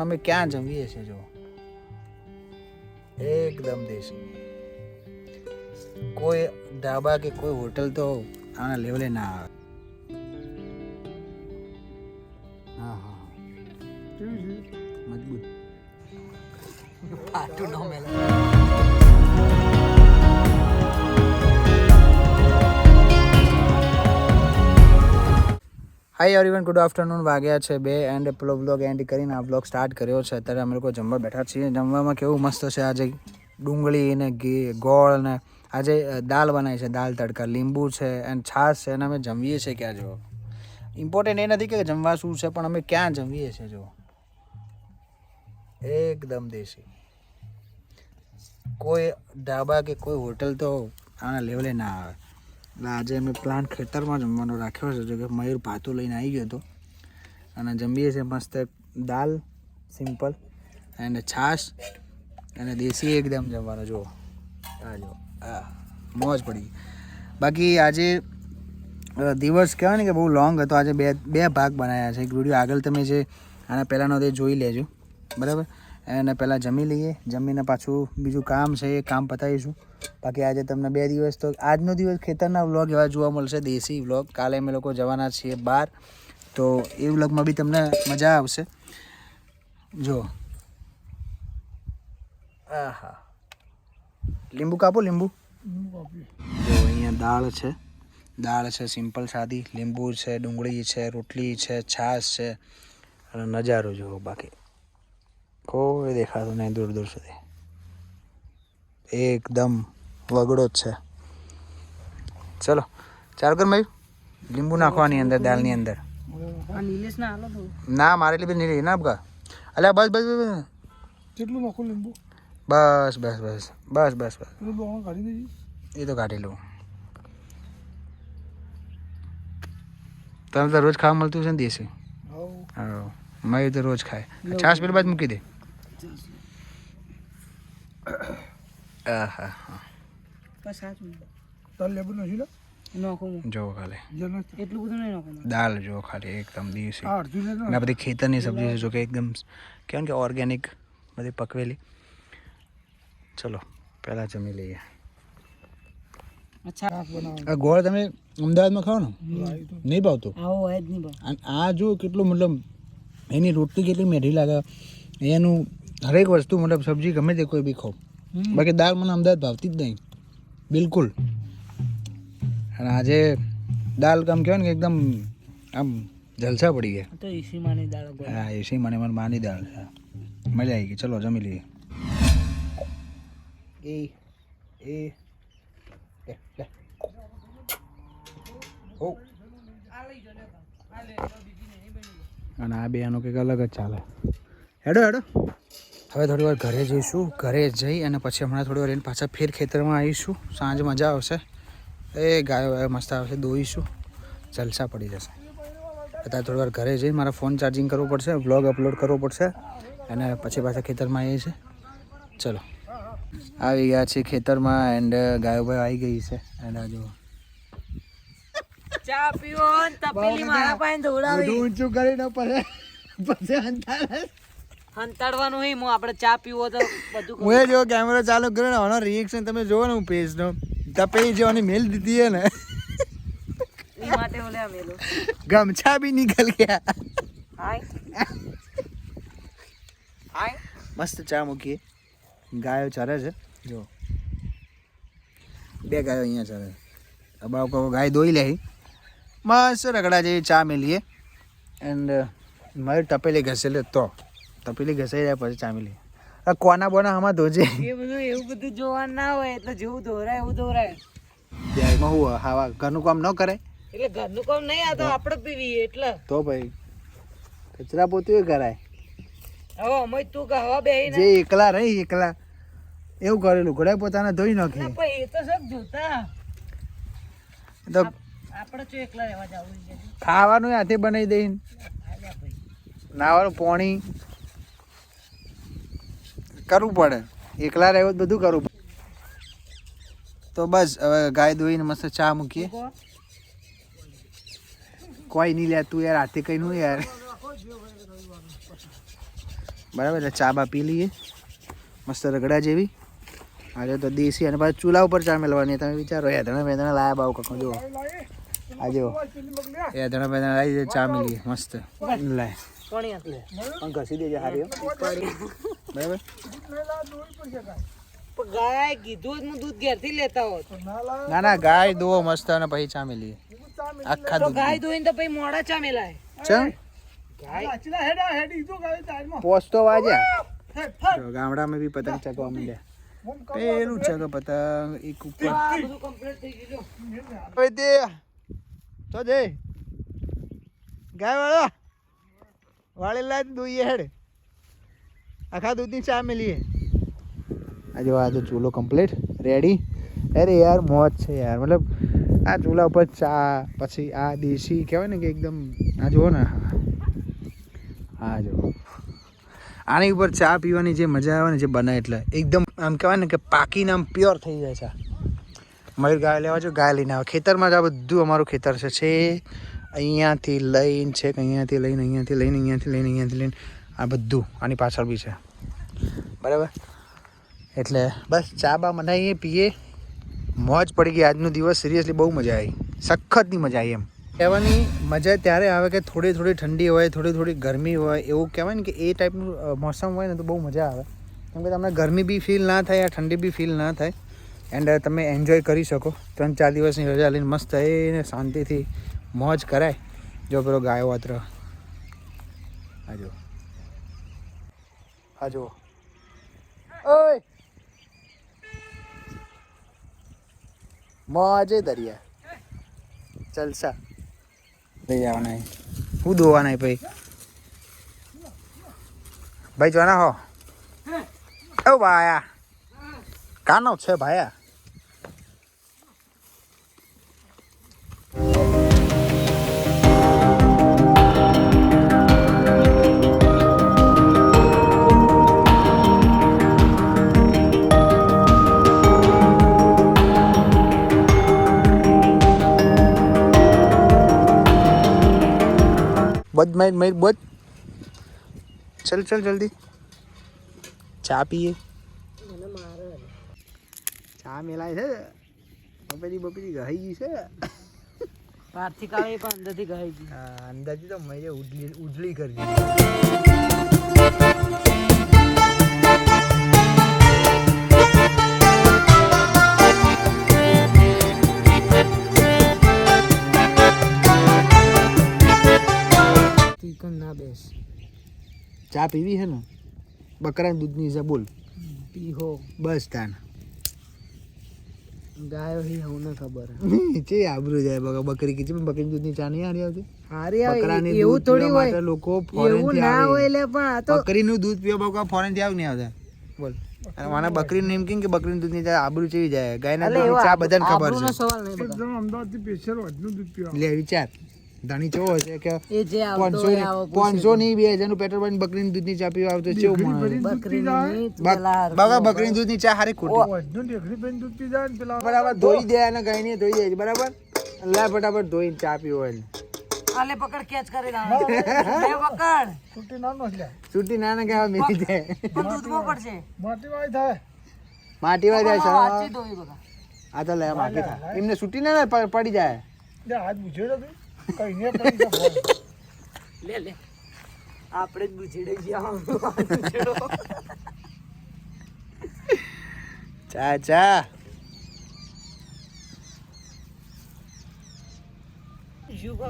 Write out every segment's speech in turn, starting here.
અમે ક્યાં જમીએ છીએ જો એકદમ દેશી. કોઈ ઢાબા કે કોઈ હોટલ તો આના લેવલે ના આવે. હા હા હા. મજબૂત. પાટું ન મેલે. હાય એવરીવન ગુડ આફ્ટરનૂન વાગ્યા છે બે એન્ડ પેલો બ્લોગ એન્ડ કરીને આ બ્લોગ સ્ટાર્ટ કર્યો છે. અત્યારે અમે લોકો જમવા બેઠા છીએ. જમવામાં કેવું મસ્ત છે આજે ડુંગળી ને ઘી, ગોળ ને આજે દાલ બનાવી છે. દાળ તડકા, લીંબુ છે એન્ડ છાશ છે. અને અમે જમીએ છીએ ક્યાં જો ઇમ્પોર્ટન્ટ એ નથી કે જમવા શું છે, પણ અમે ક્યાં જમીએ છીએ જો એકદમ દેશી. કોઈ ઢાબા કે કોઈ હોટલ તો આના લેવલે ના આવે. એટલે આજે અમે પ્લાન ખેતરમાં જમવાનો રાખ્યો છે. જો કે મયુર ભાતું લઈને આવી ગયો હતો. અને જમીએ છીએ મસ્ત દાલ સિમ્પલ એન્ડ છાશ, અને દેશી એકદમ જમવાનો. જુઓ. આ જુઓ. હા મોજ પડી. બાકી આજે દિવસ કહેવાય ને કે બહુ લોંગ હતો. આજે બે બે ભાગ બનાવ્યા છે. એક વીડિયો આગળ તમે જે આના પહેલાંનો તે જોઈ લેજો. બરાબર? અને પહેલાં જમી લઈએ. જમીને પાછું બીજું કામ છે, એ કામ પતાવીશું. બાકી આજે તમને બે દિવસ તો આજનો દિવસ ખેતરના વ્લોગ એવા જોવા મળશે, દેશી વ્લોગ. કાલે અમે લોકો જવાના છીએ બહાર. તો એ વ્લોગમાં બી તમને મજા આવશે. જો. આહા. લીંબુ કાપો, લીંબુ. જો, અહીંયા દાળ છે. દાળ છે, સિમ્પલ સાદી. લીંબુ છે, ડુંગળી છે, રોટલી છે, છાશ છે. અને નજારો જુઓ બાકી. કોઈ દેખાતું નહીં દૂર દૂર સુધી. એકદમ વગડો જ છે. ચલો ચાલુ કર મયું લીંબુ નાખવાની અંદર દાળની અંદર. ના હાલો તો. ના મારે એટલી નહીં ના બગા. અલ્યા બસ બસ બસ બસ. કેટલું નાખું લીંબુ? બસ બસ બસ. બસ બસ બસ. એ તો કાઢી લઉં. તમે તો રોજ ખાવા મળતું છે ને દેશી? હા મયું તો રોજ ખાય. છાશ પેલી બાદ મૂકી દે. સાચું તાર લેબુ નથી ખાલી. એટલું બધું નહીં દાળ જો ખાલી એકદમ દેશી. આ અને બધી ખેતરની સબ્જી છે જો કે એકદમ કેમ કે ઓર્ગેનિક બધી પકવેલી. ચલો પહેલાં જમી લઈએ. અચ્છા. આ ગોળ તમે અમદાવાદમાં ખાઓ ને નહીં ભાવતું? આ જો કેટલું મતલબ એની રોટલી કેટલી મેઢી લાગે એનું હરેક વસ્તુ મતલબ સબ્જી ગમે તે કોઈ બી ખાઓ બાકી દાળ મને અમદાવાદ ભાવતી જ નહીં. બિલકુલ. અને આજે દાળ કામ કહેવાય ને કે એકદમ આમ જલસા પડી ગયા. તો ઈસી માની દાળ હા એસી મને મને માની દાળ છે. મજા આવી ગઈ. ચલો જમી લઈએ. એ એ લે, લે. હો. અને આ બે આનું કંઈક અલગ જ ચાલે. હેડો હેડો. હવે થોડી વાર ઘરે જઈશું ઘરે જઈ અને પછી હમણાં થોડી વાર એને પાછા ફેર ખેતરમાં આવીશું. સાંજ મજા આવશે. એ ગાયો વાયો મસ્ત આવશે દોઈશું. જલસા પડી જશે. અત્યારે થોડી વાર ઘરે જઈ મારા ફોન ચાર્જિંગ કરવો પડશે વ્લોગ અપલોડ કરવો પડશે અને પછી પાછા ખેતરમાં આવીએ છે ચલો. આવી ગયા છે ખેતરમાં એન્ડ ગાયો ભાઈ આવી ગઈ છે. એન્ડ આ જો ચા પીવો તપેલી મારા પાસે દોડાવી ઊંચું કરીને પછી પછી અંધારે. હંતાડવાનું હે હું આપણે ચા પીવો તો બધું હું એ જો કેમેરો ચાલુ કર્યો ને આનો રિએક્શન તમે જોવો ને હું પેજનો તપેલી જેવાની મેલ દીધી હે ને. ઈ માટે ઓલે મેલો. ગમછા બી નીકળ ગયા. હાય. હાય. મસ્ત ચા મૂકીએ. ગાયો ચરે છે. જો. બે ગાયો અહીંયા ચરે અબાવ કહો ગાય દોઈ લે મસ્ત રગડા જેવી ચા મેલીએ. એન્ડ મારી તપેલી ઘસેલે તો. તપેલી ઘસાઈ જાય પછી ચા મેલી આ કોના બોના આમાં ધોજે? એ બધું એવું બધું જોવાનું ના હોય એટલે જેવું ધોરાય એવું ધોરાય ત્યારમાં હું હાવા ઘરનું કામ ન કરે? એટલે ઘરનું કામ નહીં આ તો આપણે પીવી એટલે. તો ભાઈ કચરા પોતું કરાય હવે અમે તું કહવા બે જે એકલા રહી એકલા. એવું કરેલું ઘોડા પોતાને ધોઈ નાખે. એ તો સબ જોતા. તો આપણે તો એકલા રહેવા જવું ખાવાનું હાથે બનાવી દઈને. નાવાનું પાણી. કરવું પડે. એકલા રહેવું બધું કરવું પડે. તો બસ હવે ગાય દોઈને મસ્ત ચા મૂકીએ. કોઈ નહીં લે તું યાર હાથે કઈ નું યાર. બરાબર એટલે ચા બા પી લઈએ. મસ્ત રગડા જેવી. આજે તો દેશી અને પાછું ચૂલા ઉપર ચા મેળવાની તમે વિચારો એધણા બેધણા બેદણા લાયા બાવ કકો જુઓ. આજે એ ધણા બેદણા લાવી દે ચા મેલીએ મસ્ત. લાય પણ ઘસી દેજે હારી. બરાબર? ગાય કીધું હું દૂધ ઘેરથી લેતા હોત. ના ના ગાય દો મસ્ત અને પછી ચા મેલીએ આખા તો દૂધ ગાય ધોઈને તો પછી મોડા ચા મેલાય ચમ પોસ્તો વાજ્યા. ગામડામાં બી પતંગ ચગવા માંડ્યા. પેલું ચગ પતંગ એક ઉપર. હવે તે તો જય ગાય વાળો વાળેલા દોઈએ હેડ. આખા દૂધની ચા મેલીએ જો આ તો ચૂલો કમ્પ્લીટ રેડી અરે યાર, મોજ છે યાર. મતલબ, આ ચૂલા ઉપર ચા, પછી આ દેશી, કહેવાય ને કે એકદમ, આ જુઓ ને. હા જુઓ. આની ઉપર ચા પીવાની જે મજા આવે ને જે બને એટલે. એકદમ, આમ કહેવાય ને કે પાકીને આમ પ્યોર થઈ જાય ચા. મયુર ગાય લેવા જો ગાય લઈને આવે. ખેતરમાં જ આ બધું અમારું ખેતર છે. અહીંયાથી લઈને છે અહીંયાથી લઈને અહીંયાથી લઈને અહીંયાથી લઈને અહીંયાથી લઈને. આ બધું, આની પાછળ બી છે. બરાબર? એટલે બસ ચા બા મનાવીએ પીએ. મોજ પડી ગઈ આજનો દિવસ સિરિયસલી બહુ મજા આવી. સખતની મજા આવી એમ. કહેવાની મજા ત્યારે આવે કે થોડી થોડી ઠંડી હોય, થોડી થોડી ગરમી હોય, એવું કહેવાય ને કે એ ટાઈપનું મોસમ હોય ને તો બહુ મજા આવે. કેમ કે તમને ગરમી બી ફીલ ના થાય ઠંડી બી ફીલ ના થાય. એન્ડ તમે એન્જોય કરી શકો. ત્રણ ચાર દિવસની રજા લઈને મસ્ત એને શાંતિથી મોજ કરાય. જો પેલો ગાયો વાત્ર હાજો જુઓ. ઓય! મોજે દરિયા. જલસા લઈ જવાના. હું ધોવાના ભાઈ? ભાઈ જોવાના હો? ઓ ભાયા. કાનો છે ભાયા? બધ માઇર માઇર બધ ચલ ચલ જલ્દી ચા પીએ ચા મેલાય છે બપેરી બપેરી ગઈ ગઈ છે બહારથી કાઢે પણ અંદરથી ગાય ગઈ આ અંદાજી તો મેં ઉજળી ઉજળી કરી ચા પીવી છે ને? બકરા દૂધની છે બોલ. પીહો. બસ તાન. ગાયો હી હું ન ખબર. છે આબરૂ જાય બકા બકરી કીધી પણ બકરી દૂધની ચા નહીં હારી આવતી? હારી આવે એવું દૂધ થોડી હોય. લોકો ફોરેન એવું થી ના હોય એટલે પણ આ તો બકરીનું દૂધ પીવા બકા ફોરેનથી આવ નહીં આવતા. બોલ. અને મને બકરીનું એમ કેમ કે બકરી દૂધની ચા આબરૂ ચેવી જાય. ગાયના ના દૂધની ચા બધાને ખબર છે. સવાલ નહીં બકા. અમદાવાદથી સ્પેશિયલ વધનું દૂધ પીવા. લે વિચાર. ધણી ચેવો હશે કે એ જે આવતો પાંચસો હોય આવો પૂછે. પાંચસો ની બે હજારનું પેટ્રોલ પાણી બકરીની દૂધની ચા પીવા આવતો છે માણસ બકરીની દૂધની ચા હારી ખોટી. દૂધ ને બરાબર ધોઈ દે અને ગાયને ધોઈ દે બરાબર? લે ફટાફટ ધોઈને ચા પીવો એને. આલે પકડ કેચ કરી લાવો લે પકડ. છૂટી ના નોંધ છૂટી ના ના કહેવા મેલી જાય પણ દૂધમાં પડશે. માટી વાય થાય માટી વાય સર દોઈ આ તો લે માટી થાય. એમને છૂટી ના ને પડી જાય? લે હાથ પૂછ્યો તો? કઈ પડી લે લે. આપણે જ બુચેડે ગયા ચા ચા.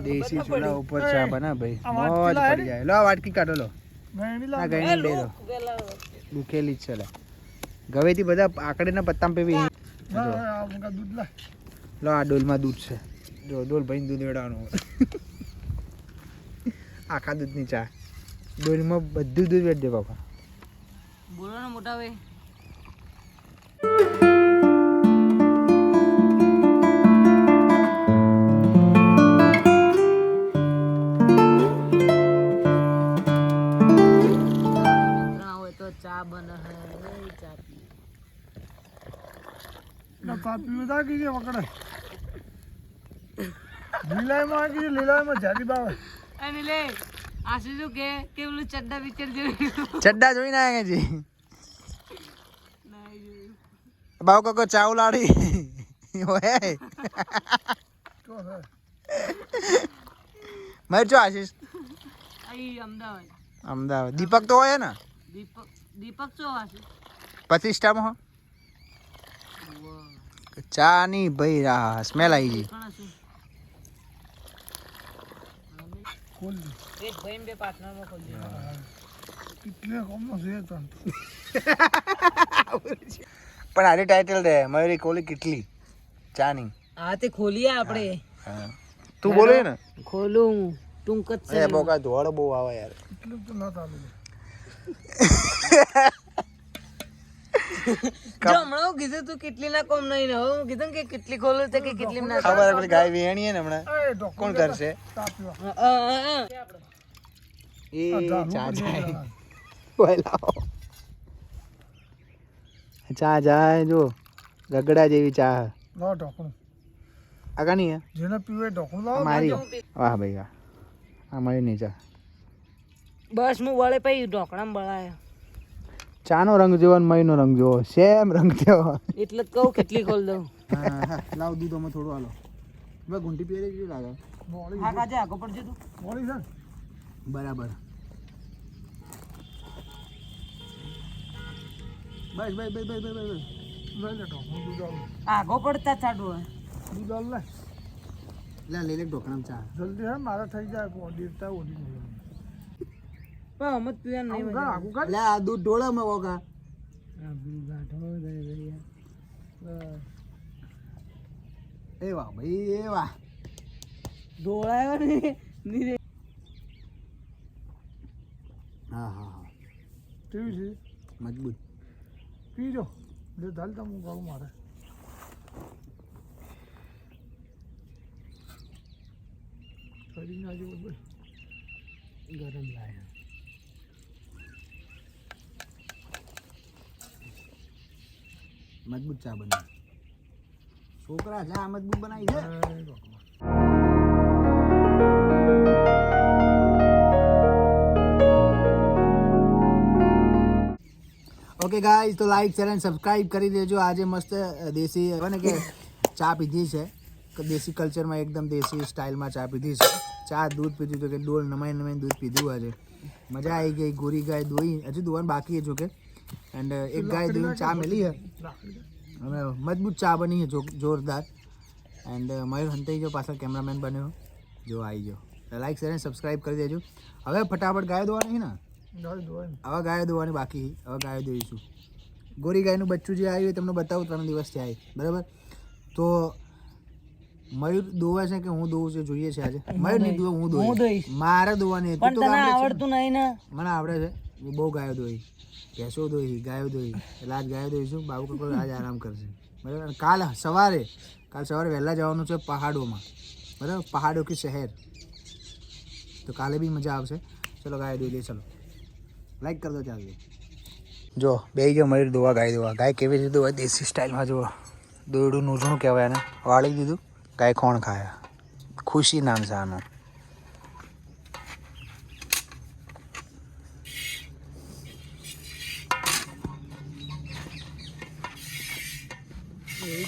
દેશી ચૂલા ઉપર ચા બના ભાઈ. મોજ પડી જાય. લો આ વાટકી કાઢો લો. ના ગઈ બે લો દુખેલી જ છે ગવેથી બધા આકડીના પત્તા પેવી. લો આ ડોલમાં દૂધ છે. જો ડોલ ભાઈ દૂધ વેડાવાનું આખા દૂધની ચા. ડોલમાં બધું દૂધ વેડ દે બાપા. બોલો ને મોટા ભાઈ. હોય તો ચા બને હે ચા પી ચા પીવું તા કીજે પકડે લીલાયમાં આ કીજે લીલાયમાં જાડી બાવે. અને લે આશુ શું કે કે? પેલું ચડ્ડા પિક્ચર જોયું? ચડ્ડા જોઈને આગે જી? નહીં જોયું. બાવ કાકો ચાવ લાડી. ઓએ મયુર ચો આશીષ. આઈ અમદાવાદ. અમદાવાદ. દીપક તો હોય ને? દીપક દીપક તો આશીષ? પ્રતિષ્ઠામાં હો. ચા ની ભાઈ રાહ સ્મેલ આવી ગઈ પણ શું ખોલ દે. એક ભાઈ બે પાર્ટનરમાં દે. કેટલે કોમનો છે તન પણ આડી ટાઇટલ દે મયુરી કોલી કેટલી? ચાની. આ હા તે ખોલીએ આપણે. હા. તું બોલે ને. ખોલું તું જ એ બોકા ધોળ બહુ આવે યાર. એટલે તો ના જો હમણાં હું કીધું તું કેટલી ના કોમ નહીં હવે હું કીધું કે કેટલી ખોલું છે કે કેટલી ના ખબર પેલી ગાય વેણી ને હમણાં. કોણ કરશે? ચા. એ ચા જાય. દેવાના. ઓય લાવો. ચા જાય જો. ગગડા જેવી ચા લાવો ઢોકણું આગા નહીં જેને પીવે ઢોકણું લાવો. મારી. વાહ ભાઈ વાહ. આ મારી નહીં ચા. બસ હું વળે પછી ઢોકળામાં બળાયા. ચાનો રંગ જોવો ને મયનો રંગ જોવો. સેમ રંગ થયો એટલે જ કહું કેટલી ખોલ દઉં. લાવ દૂધ અમે થોડું હાલો. ભાઈ ઘૂંટી પહેરી કેવી લાગે? હા કાજે આગો પડજે તું. મોડી સર બરાબર. બસ બસ બસ બસ બસ બસ. આગો પડતા હોય દૂધ લે. લે લે ઢોકણામાં ચા. જલ્દી હે મારે થઈ જાય કો દેવતા ઓડી નહીં પણ અમે પીવા નહીં આવું કર આગું કર લે આ દૂધ ઢોળા માં વગા એ વાહ ભાઈ એ વાહ ઢોળાયો ને નીરે હા હા હા કેવી છે મજબૂત પીજો લે ધાલ તમે હું કહું મારે કરી નાખજો ભાઈ ગરમ લાગે મજબૂત ચા બની. છોકરા ચા મજબૂત બનાવી છે. ઓકે ગાઈઝ તો લાઈક શેર એન્ડ સબસ્ક્રાઇબ કરી દેજો. આજે મસ્ત દેશી ને કે ચા પીધી છે? દેશી કલ્ચરમાં એકદમ દેશી સ્ટાઇલમાં ચા પીધી છે. ચા દૂધ પીધું તો કે ડોલ નમાઈ નમાઈને દૂધ પીધું આજે. મજા આવી ગઈ ગોરી ગાય દોઈ. હજુ દોવાનું બાકી છે જોકે એન્ડ એક ગાય દોઈને ચા મેલી છે. અને મજબૂત ચા બની છે જોરદાર. એન્ડ મયુર હંતાઈ જો પાછળ કેમેરામેન બન્યો. જો આવી ગયો. લાઈક શેર અને સબસ્ક્રાઇબ કરી દેજો. હવે ફટાફટ ગાય દોવાની છે ને. હવે ગાયો દોવાની બાકી. હવે ગાયો દોઈશું. ગોરી ગાયનું બચ્ચું જે આવ્યું તમને બતાવું ત્રણ દિવસથી આવી. બરાબર? તો મયુર દોવે છે કે હું દોવું છે જોઈએ છે આજે. મયુર નહીં દોવે હું દોઈશ. મારે દોવાની મને આવડે છે. બહુ ગાયો દોઈ. ભેંસો દોઈ ગાયો દોઈ એટલે આજ ગાયો દોઈશું બાબુ કાકો આજ આરામ કરશે. બરાબર? કાલ સવારે કાલ સવારે વહેલા જવાનું છે પહાડોમાં. બરાબર? પહાડો કે શહેર? તો કાલે બી મજા આવશે. ચલો ગાય દોઈ લઈએ ચલો. લાઈક કરી દો ચાલુ જો, બે ગયો મળી દોવા, ગાય દોવા. ગાય કેવી રીતે દોવા દેશી સ્ટાઇલમાં જુઓ. દોરડું નૂઝણું કહેવાય એને. વાળી દીધું. ગાય કોણ ખાયા. ખુશી નામ છે આનું.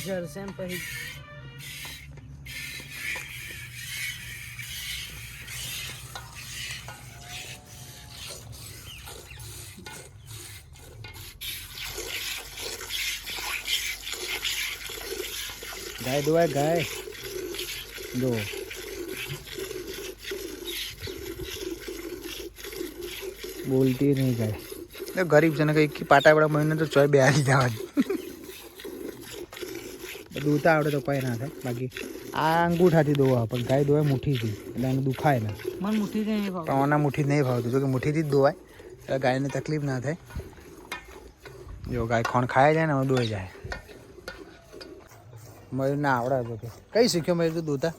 એ જરશે ને પછી ગાય દોવાય ગાય. દો. બોલતી નહીં ગાય. ગરીબ છે ને કંઈક પાટાવાળા મહિને તો ચોય બે આવી જવાની. દોતા આવડે તો પાય ના થાય. બાકી આ અંગૂઠાથી દોવા પણ ગાય દોવાય મુઠ્ઠીથી. એટલે એને દુખાય ના. મને મુઠ્ઠી નહીં ભાવ પણ મુઠ્ઠી નહીં ભાવતું. જોકે મુઠ્ઠીથી જ દોવાય. એટલે ગાયને તકલીફ ના થાય. જો ગાય ખોણ ખાય જાય ને હવે દોઈ જાય. મયુર ના આવડે તો કઈ શીખ્યો મયુર તું દોતા?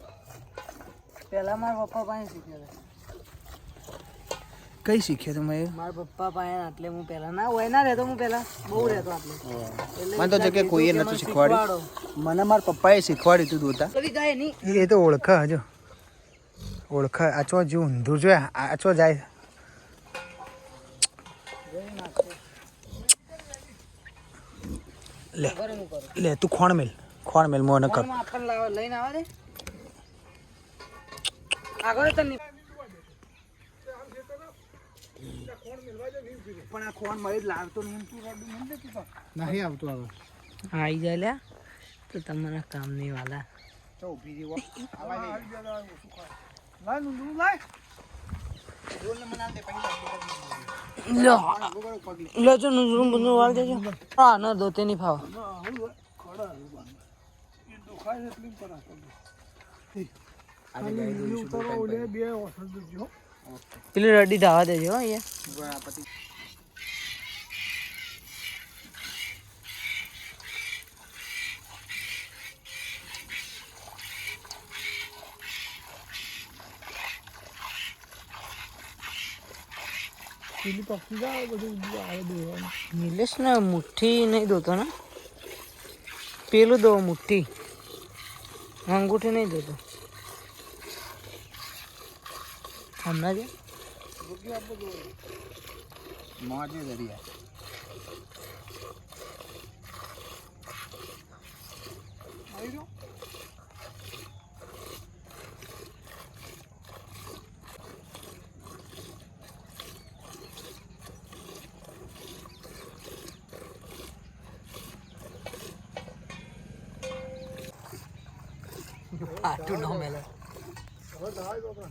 પહેલા મારા પપ્પા પાસે શીખ્યો કઈ શીખ્યો તમે મારા પપ્પા પાસે એટલે હું પહેલા ના હોય ના રહેતો હું પહેલા. બહુ રહેતો એટલે મને તો જો કે કોઈએ નતું શીખવાડ્યું. મને મારા પપ્પાએ શીખવાડ્યું તું દોતા. કદી જાય નહીં. એ તો ઓળખ હજો. ઓળખ આચો જો ઊંધું જો આચો જાય. લે લે તું ખોણ મેલ ખોણ મેલ મોને કર. લઈને આવે રે આગળ તો નહીં. પણ આ ફોન મળી લાવતો નહીં નહીં આવતું હવે આવી. જાય લ્યા તો તમારા કામ નહીં વાલા. તો ઊભી રહી લાયનું લાય. લો. લો જો નુઝરું બંધું વાળ દેજો. હા ના દોતે નહીં ફાવ. દુખાય એટલી બે ઓસર દેજો પેલી રડી ધાવા દેજો હો અહીંયા. પેલી પક્ષી જાય બધું આવે દેવાનું નિલેશ ને મુઠ્ઠી નહીં દોતો ને. પેલું દો મુઠ્ઠી. અંગૂઠી નહીં દોતો હમણાં જે? મોજે દરિયા. આવી ગયો પાટું ન મેલે હવે ધાય બાપા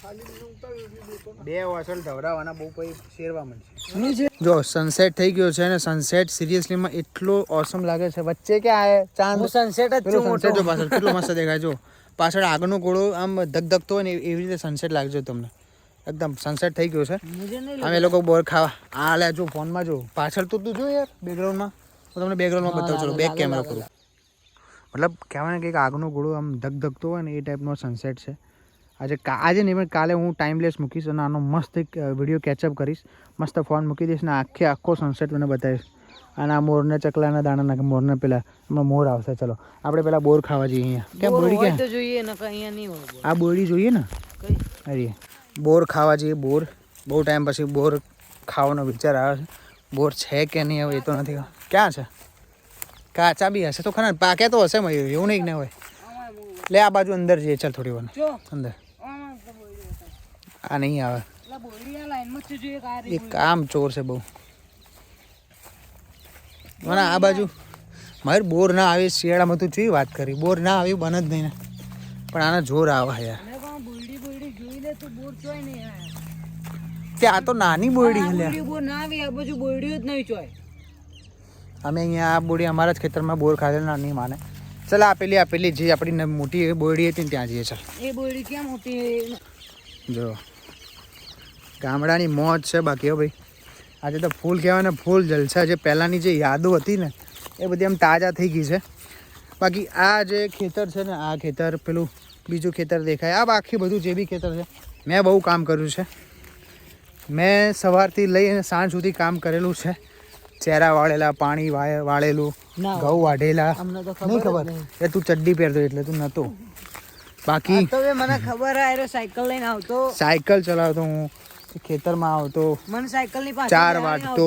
ખાલી મને ઉતારી દીધું તો બે વાસળ ધવરાવાના બહુ પછી શેરવા મળશે જો સનસેટ થઈ ગયો છે અને સનસેટ સિરિયસલીમાં એટલો ઓસમ લાગે છે. વચ્ચે કે આ ચાંદ. સનસેટ જ પેલો છું સનસેટ જો મોટો પાછળ કેટલો મસ્ત દેખાય જો. પાછળ આગળનો ઘોડો આમ ધગધગતો હોય ને એવી રીતે સનસેટ લાગજો તમને. એકદમ સનસેટ થઈ ગયો છે. અમે લોકો બોર ખાવા. આ લે જો ફોનમાં જો. પાછળ તો તું જો યાર બેકગ્રાઉન્ડમાં હું તમને બેકગ્રાઉન્ડમાં બતાવું ચલો બેક કેમેરા કરું મતલબ કહેવાય ને કે આગનો ઘોડો આમ ધગધગતો હોય ને એ ટાઈપનો સનસેટ છે. આજે આજે નહીં પણ કાલે હું ટાઈમલેસ મૂકીશ અને આનો મસ્ત એક વીડિયો કેચઅપ કરીશ. મસ્ત ફોન મૂકી દઈશ ને આખે આખો સનસેટ મને બતાવીશ. અને આ મોરને ચકલાના દાણા નાખે મોરને પેલા હમણાં મોર આવશે ચલો. આપણે પેલા બોર ખાવા જઈએ અહીંયા. ક્યાં બોર ક્યાં? જોઈએ અહીંયા નહીં આ બોડી જોઈએ ને? અરે બોર ખાવા જઈએ બોર. બહુ ટાઈમ પછી બોર ખાવાનો વિચાર આવે છે. બોર છે કે નહીં હવે એ તો નથી ક્યાં છે? કાચા બી હશે તો ખરા પાકે તો હશે મયુર એવું નહીં ને હોય. લે આ બાજુ અંદર જઈએ ચાલ થોડી વાર. અંદર. આ નહીં આવે. એ કામ ચોર છે બહુ. મને આ બાજુ મારે બોર ના આવે શિયાળામાં તું ચી વાત કરી. બોર ના આવી બને જ નહીં ને. પણ આના જોર આવે યાર. ત્યાં તો નાની બોરડી છે અમે અહીંયા આ બોરડી અમારા જ ખેતરમાં બોર ખાધેલા નહીં માને. ચાલ આ પેલી આ પેલી જે આપણી મોટી બોરડી હતી ત્યાં જઈએ ચાલ. એ બોરડી ક્યાં મોટી જો. ગામડાની મોજ છે બાકી હો ભાઈ. આજે તો ફૂલ કહેવાય ને ફૂલ જલસા જે પહેલાંની જે યાદો હતી ને એ બધી આમ તાજા થઈ ગઈ છે. બાકી આ જે ખેતર છે ને આ ખેતર પેલું બીજું ખેતર દેખાય. આ બાકી બધું જે બી ખેતર છે મેં બહુ કામ કર્યું છે. મેં સવારથી લઈને સાંજ સુધી કામ કરેલું છે. ચહેરા વાળેલા પાણી વાળેલું ઘઉં વાઢેલા. નહીં ખબર એ તું ચડ્ડી પહેરતો એટલે તું નહોતો બાકી મને ખબર સાયકલ લઈને આવતો. સાયકલ ચલાવતો હું. ખેતરમાં આવતો. મને સાયકલની ચાર વાગતો વાટતો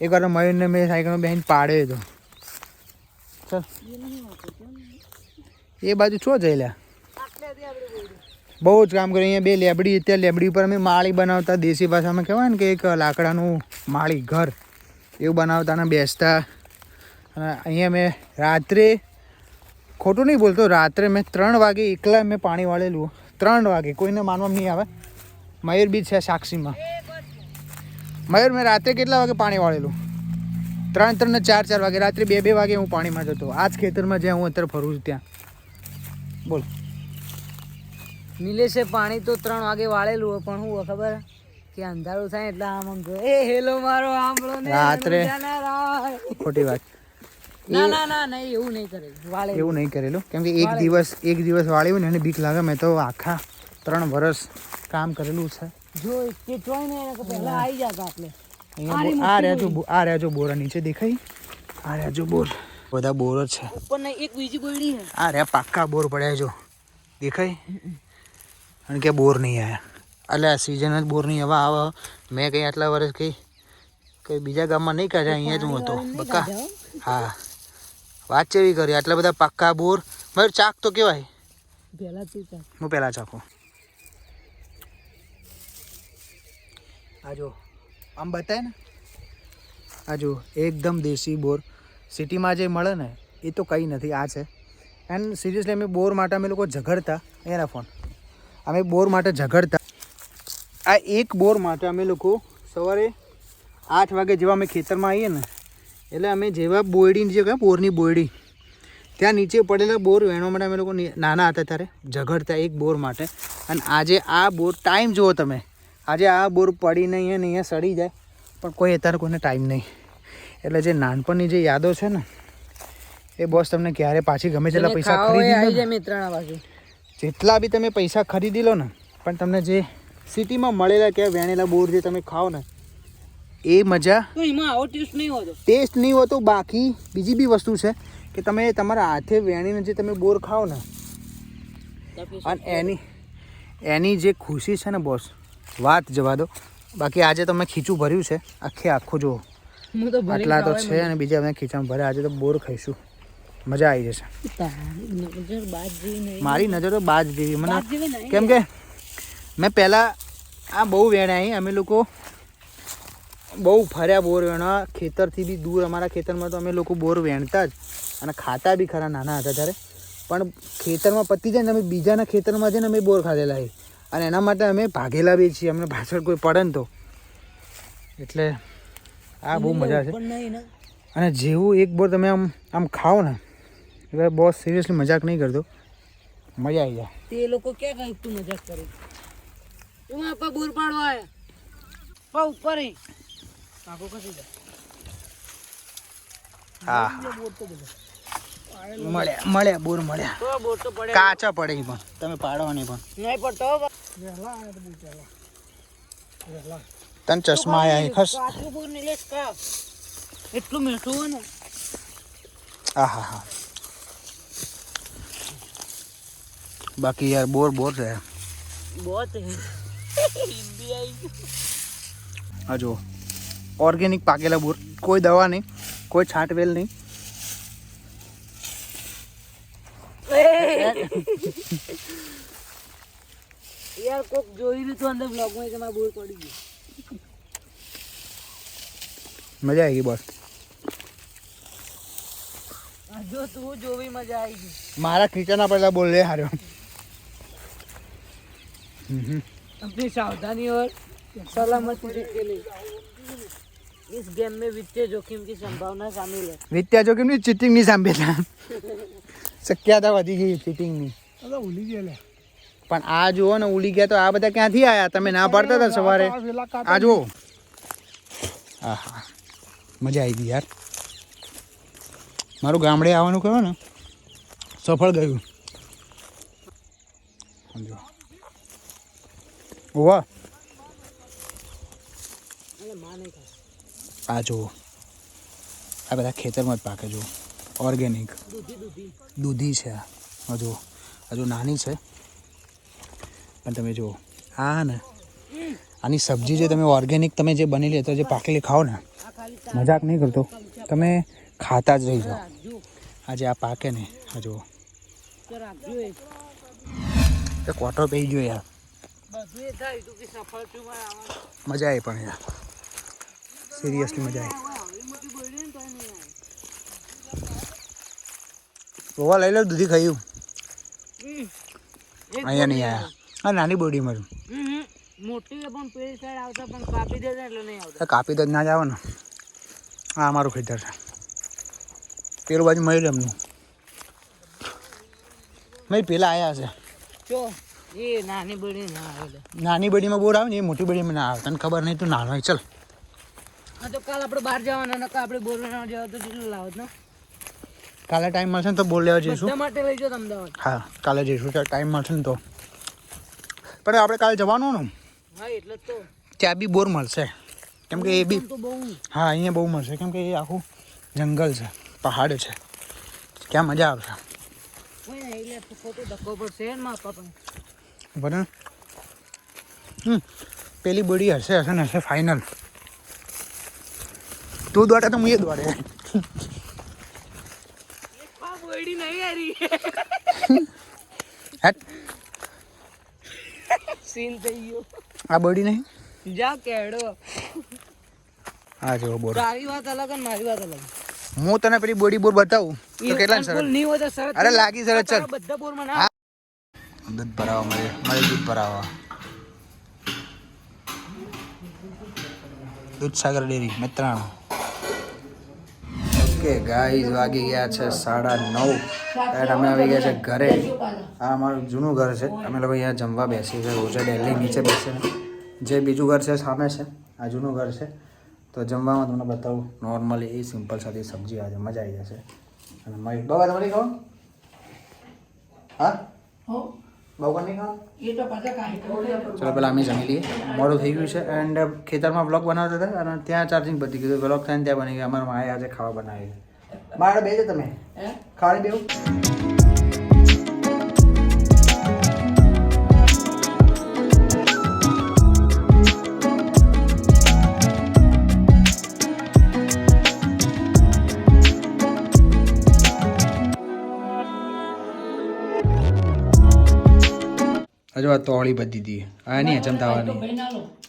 એક વાર મયુરને મેં સાયકલમાં બેહીને પાડ્યો હતો ચાલ. એ બાજુ છો જઈ બોરડી. બહુ જ કામ કર્યું. અહીંયા બે લેબડી ત્યાં લેબડી ઉપર અમે માળી બનાવતા. દેશી ભાષામાં કહેવાય ને કે એક લાકડાનું માળી ઘર. એવું બનાવતા અને બેસતા. અને અહીંયા મેં રાત્રે ખોટું નહીં બોલતો રાત્રે મેં ત્રણ વાગે એકલા મેં પાણી વાળેલું. ત્રણ વાગે. કોઈને માનવામાં નહીં આવે. મયુર બીચ છે સાક્ષીમાં. મયુર મેં રાત્રે કેટલા વાગે પાણી વાળેલું? ત્રણ ત્રણ ને ચાર ચાર વાગે. રાત્રે બે બે વાગે હું પાણીમાં જતો. આ જ ખેતરમાં જ્યાં હું અત્યારે ફરું છું ત્યાં. બોલ. નિલેશે પાણી તો ત્રણ વાગે વાળેલું હોય પણ હું ખબર? કે અંધારું થાય એટલે આમ આમ એ હેલો મારો આંબળો ને રાત્રે. ખોટી વાત. ના ના ના નહીં એવું નહીં કરેલું. વાળે એવું નહીં કરેલું. કેમ કે એક દિવસ એક દિવસ વાળ્યું ને એને બીક લાગે મેં તો આખા ત્રણ વર્ષ કામ કરેલું છે. જો કે ચોય ને એને પહેલા આવી જતા આપણે. આ રહ્યા આ રહ્યા જો બોરા નીચે દેખાય. આ રહ્યા જો બોર. બધા બોર છે. ઉપર એક બીજી બોરડી છે. આ રહ્યા પાક્કા બોર પડ્યા જો. દેખાય? અને કે બોર નહીં આવ્યા એટલે આ સિઝન જ બોર નહીં. હવા આવે. મેં કંઈ આટલા વર્ષ કંઈ કે બીજા ગામમાં નહીં કાઢ્યા અહીંયા જ હું હતો. બકા. હા. વાત ચેવી કરી? આટલા બધા પાક્કા બોર મારું ચાક તો કેવાય? પેલા હું પહેલાં ચાખું આ જો, આમ બતાય ને, આ એકદમ દેશી બોર. સિટીમાં જે મળે ને, એ તો કંઈ નથી, આ છે. એન્ડ સિરિયસલી અમે બોર માટે, અમે લોકો ઝઘડતા એના ફોન. અમે બોર માટે ઝઘડતા. આ એક બોર માટે અમે લોકો સવારે આઠ વાગે જેવા અમે ખેતરમાં આવીએ ને, એટલે અમે જેવા બોયડી જે કહે બોરની બોયડી, ત્યાં નીચે પડેલા બોર વેણવા માટે અમે લોકો નાના હતા ત્યારે ઝઘડતા એક બોર માટે. અને આજે આ બોર ટાઈમ જુઓ તમે. આજે આ બોર પડીને અહીંયા અને અહીંયા સડી જાય પણ કોઈ અત્યારે કોઈને ટાઈમ નહીં. એટલે જે નાનપણની જે યાદો છે ને એ બોસ તમને ક્યારે પાછી ગમે તેટલા પૈસા ખરીદી જેટલા બી તમે પૈસા ખરીદી લો ને પણ તમને જે સિટીમાં મળેલા કે વેણેલા બોર જે તમે ખાઓ ને એ મજા એમાં આવો ટેસ્ટ નહીં હોતો. ટેસ્ટ નહીં હોતો. બાકી બીજી બી વસ્તુ છે કે તમે તમારા હાથે વેણીને જે તમે બોર ખાઓ ને અને એની એની જે ખુશી છે ને બોસ વાત જવા દો. બાકી આજે તો મેં ખીચું ભર્યું છે. આખે આખું જુઓ. આટલા તો છે અને બીજા મેં ખીચામાં ભરે આજે તો બોર ખાઈશું. મજા આવી જશે. મારી નજર તો બાજ જેવી. મને કેમ કે મેં પહેલાં આ બહુ વેણ્યા અમે લોકો બહુ ફર્યા બોર વેણવા. ખેતરથી બી દૂર અમારા ખેતરમાં તો અમે લોકો બોર વેણતા જ. અને ખાતા બી ખરા નાના હતા ત્યારે. પણ ખેતરમાં પતી જાય ને અમે બીજાના ખેતરમાં જઈને અમે બોર ખાધેલા છે. અને એના માટે અમે ભાગેલા બી છીએ. અમને પાછળ કોઈ પડે ને તો. એટલે આ બહુ મજા છે. અને જેવું એક બોર તમે આમ આમ ખાઓ ને એટલે બહુ સિરિયસલી મજાક નહીં કરતો. મજા આવી જાય. તે લોકો ક્યાં કઈ તું મજાક કરે? એમાં આપા બોર પાડવા આયા. પા ઉપર. હી આખો ખસી જાય. હા. મળ્યા મળ્યા બોર મળ્યા. કાચા પડે પણ. તમે પાડવાની પણ. નહીં પડતો હો બા. વહેલા આયા તો બહુ પહેલા વહેલા તને ચશ્મા આયા અહીં ખસ કાચું બોર નીલેશ કા એટલું મીઠું હોય ને હા હા હા બાકી યાર બોર બોર છે बहुत है हिंदी आई આ જો ઓર્ગેનિક પાકેલા બોર કોઈ દવા નહીં કોઈ છાંટવેલ નહીં કોક જોઈ રહ્યું તો અંદર બ્લોગ માં કે મારા બોર પડી ગયું મજા આવી ગઈ બોસ આ જો તું જોવી મજા આવી ગઈ મારા ખીચાના પહેલા બોલ લે હાર્યો अपनी सावधानी और सलामती से खेले इस गेम में वित्तीय जोखिम की संभावना शामिल है વિત્યા જો કેમની ચીટિંગની સાંભળેલા શક્યતા વધી ગઈ ચીટિંગની અલા ભૂલી ગયા લે પણ આ જુઓ ને ઉલી ગયા તો આ બધા ક્યાંથી આવ્યા તમે ના પાડતા હતા સવારે? આ જુઓ. આહા, મજા આવી ગઈ યાર. મારું ગામડે આવવાનું કહ્યું ને, સફળ ગયું. સમજો ઓવા. આ જુઓ. આ બધા ખેતરમાં જ પાકે જુઓ. ઓર્ગેનિક દૂધી છે આ. જુઓ. હજુ નાની છે. પણ તમે જુઓ. આ ને? આની સબ્જી જે તમે ઓર્ગેનિક તમે જે બનેલી અથવા જે પાકેલી ખાઓ ને, મજાક નહીં કરતો. તમે ખાતા જ રહી જાઓ. આજે આ પાકે ને, આ જુઓ. કોટો પી ગયો યાર. મજા આવી પણ યાર. સિરિયસલી મજા આવી. ગોવા લઈ લો દૂધી ખાયું અહીંયા નહીં આવ્યા આ નાની બોડીમાં હમ. મોટી પણ પેલી સાઈડ આવતા પણ કાપી દે એટલે નહીં આવતા. કાપી તો જ ના જ આવે ને. આ અમારું ખેતર છે. પેલું બાજુ મળી એમનું. નહીં પેલા આવ્યા છે. જો એ નાની બોડી ના આવે નાની બડીમાં બોર આવે ને એ મોટી બડીમાં ના આવે. તને ખબર નહીં તું નાનો ચલ. હા તો કાલ આપણે બહાર જવાના નકા આપણે બોરવાના જવા તો કેટલું લાવત ને. કાલે ટાઈમ મળશે ને તો બોલ લેવા જઈશું. માટે લઈ જાઓ અમદાવાદ. હા કાલે જઈશું. ટાઈમ મળશે ને તો. પણ આપણે કાલે જવાનું ને ત્યાં બી બોર મળશે. કેમ કે એ બી હા અહીંયા બહુ મળશે. કેમ કે એ આખું જંગલ છે પહાડ છે. ક્યાં મજા આવશે? બરાબર હમ પેલી બોડી હશે હશે ને હશે ફાઇનલ તું દોડે તો હું એ દોડે. નહીં હેટ. સીન થઈ ગયો. આ બડી નહીં? જા કેડો આ જો બોર. તારી વાત અલગ અને મારી વાત અલગ. હું તને પેલી બોડી બોર બતાવું? તો કેટલા બોલ નહીં હોય તો શરત અરે લાગી સરસ ચાલ. બધા બોરમાં ના દૂધ ભરાવા મળે મળે દૂધ ભરાવા. દૂધ સાગર ડેરી મિત્રાણું. ઓકે ગાઈઝ વાગી ગયા છે સાડા નવ. અને અમે આવી ગયા છે ઘરે. આ અમારું જૂનું ઘર છે. અમે લોકો અહીંયા જમવા બેસીએ છીએ. છે ડેલી નીચે બેસીને જે બીજું ઘર છે, સામે છે, આ જૂનું ઘર છે. તો જમવામાં તમને બતાવું નોર્મલી એ સિમ્પલ સાથે સબ્જી આજે મજા આવી જશે. અને મય બાબા, તમારી કહો હા. ચલો પેલા અમે જમી લઈએ. મોડું થઈ ગયું છે એન્ડ ખેતરમાં બ્લોગ બનાવતા હતા અને ત્યાં ચાર્જિંગ બધી ગયું બ્લોગ થાય ને ત્યાં બની ગયું. અમારા માએ આજે ખાવા બનાવી બહાર બે છે તમે. ખાવાની બેવું? હજુ આ તોળી બધી હતી આ નહીં ચમતાવાની.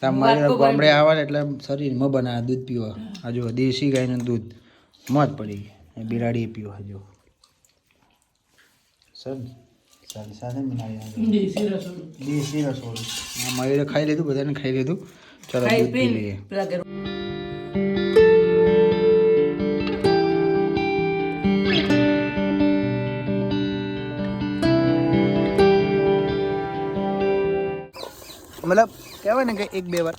તમારે ગામડે આવે એટલે શરીરમાં બનાવે દૂધ પીવા. હજુ દેશી ગાયનું દૂધ. મત પડી. ગઈ બિલાડી પીવો હજુ સર દેશી રસોડું. મયુરે ખાઈ લીધું બધાને ખાઈ લીધું. ચલો દૂધ પી લઈએ. મતલબ કહેવાય ને કે એક બે વાર.